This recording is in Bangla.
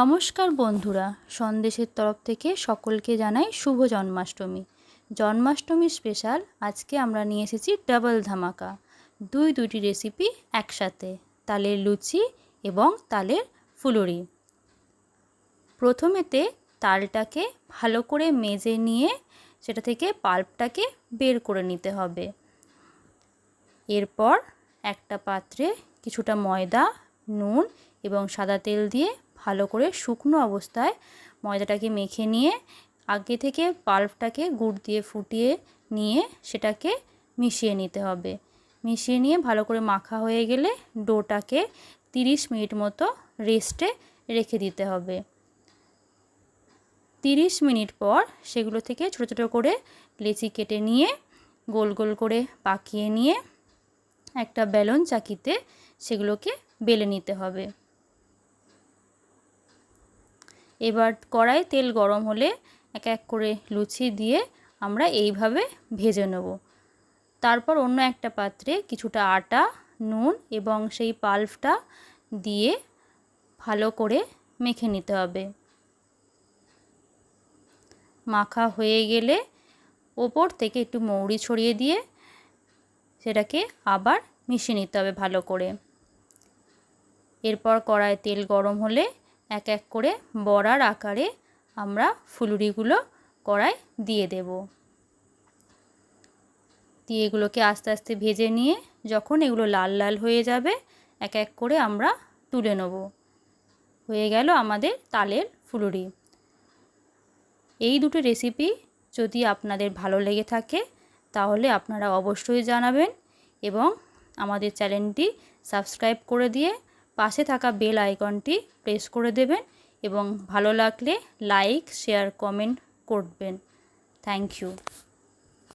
নমস্কার বন্ধুরা, সন্দেশের তরফ থেকে সকলকে জানাই শুভ জন্মাষ্টমী। জন্মাষ্টমী স্পেশাল আজকে আমরা নিয়ে এসেছি ডাবল ধামাকা। দুই দুটি রেসিপি একসাথে, তালের লুচি এবং তালের ফুলুরি। প্রথমেতে তালটাকে ভালো করে মেজে নিয়ে সেটা থেকে পাল্পটাকে বের করে নিতে হবে। এরপর একটা পাত্রে কিছুটা ময়দা, নুন এবং সাদা তেল দিয়ে ভালো করে শুকনো অবস্থায় ময়দাটাকে মেখে নিয়ে আগে থেকে পাল্পটাকে গুড় দিয়ে ফুটিয়ে নিয়ে সেটাকে মিশিয়ে নিতে হবে। মিশিয়ে নিয়ে ভালো করে মাখা হয়ে গেলে ডোটাকে তিরিশ মিনিট মতো রেস্টে রেখে দিতে হবে। তিরিশ মিনিট পর সেগুলো থেকে ছোটো ছোটো করে লেচি কেটে নিয়ে গোল গোল করে পাকিয়ে নিয়ে একটা বেলন চাকিতে সেগুলোকে বেলে নিতে হবে। এবার কড়াই তেল গরম হলে এক এক করে লুচি দিয়ে আমরা এইভাবে ভেজে নেব। তারপর অন্য একটা পাত্রে কিছুটা আটা, নুন এবং সেই পাল্পটা দিয়ে ভালো করে মেখে নিতে হবে। মাখা হয়ে গেলে ওপর থেকে একটু মৌরি ছড়িয়ে দিয়ে সেটাকে আবার মিশিয়ে নিতে হবে ভালো করে। এরপর কড়ায় তেল গরম হলে এক এক করে বড়ার আকারে আমরা ফুলুরিগুলো কড়ায় দিয়ে দেব। দিয়ে এগুলোকে আস্তে আস্তে ভেজে নিয়ে যখন এগুলো লাল লাল হয়ে যাবে, এক এক করে আমরা তুলে নেব। হয়ে গেল আমাদের তালের ফুলুরি। এই দুটো রেসিপি যদি আপনাদের ভালো লেগে থাকে, তাহলে আপনারা অবশ্যই জানাবেন এবং আমাদের চ্যানেলটি সাবস্ক্রাইব করে দিয়ে পাশে থাকা বেল আইকনটি প্রেস করে দেবেন এবং ভালো লাগলে লাইক, শেয়ার, কমেন্ট করবেন। Thank you.